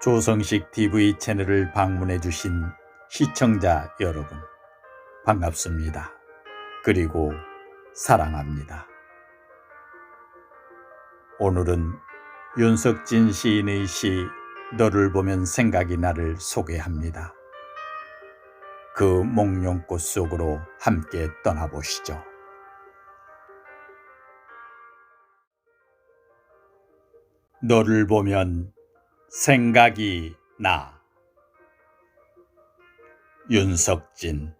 조성식 TV 채널을 방문해 주신 시청자 여러분 반갑습니다. 그리고 사랑합니다. 오늘은 윤석진 시인의 시 너를 보면 생각이 나를 소개합니다. 그 목련꽃 속으로 함께 떠나보시죠. 너를 보면 생각이 나. 윤석진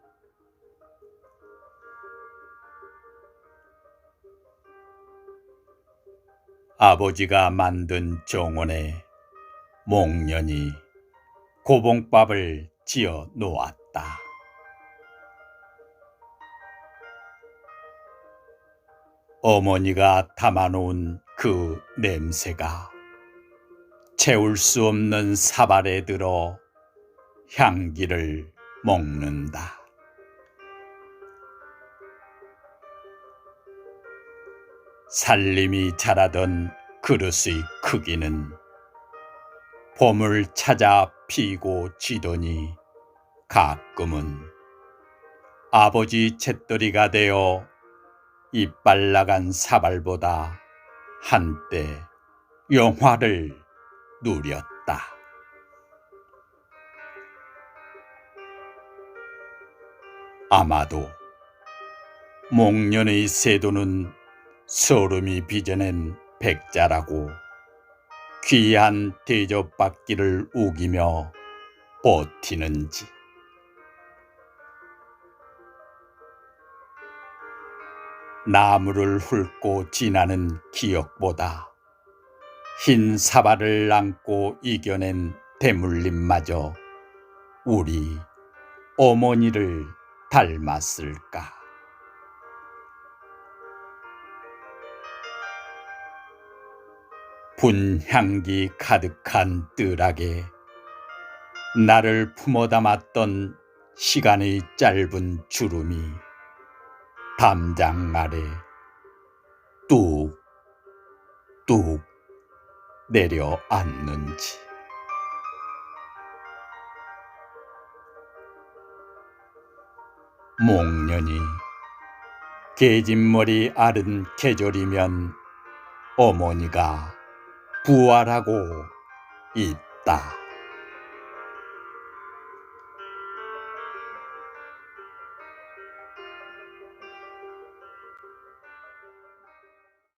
아버지가 만든 정원에 목련이 고봉밥을 지어 놓았다. 어머니가 담아놓은 그 냄새가 채울 수 없는 사발에 들어 향기를 먹는다. 살림이 자라던 그릇의 크기는 봄을 찾아 피고 지더니 가끔은 아버지 잿더리가 되어 이빨 나간 사발보다 한때 영화를 누렸다. 아마도 목련의 세도는 소름이 빚어낸 백자라고 귀한 대접받기를 우기며 버티는지 나무를 훑고 지나는 기억보다 흰 사발을 안고 이겨낸 대물림마저 우리 어머니를 닮았을까? 분향기 가득한 뜰하게 나를 품어 담았던 시간의 짧은 주름이 담장 아래 뚝뚝 내려앉는지 목련이 계진머리 아른 계절이면 어머니가 부활하고 있다.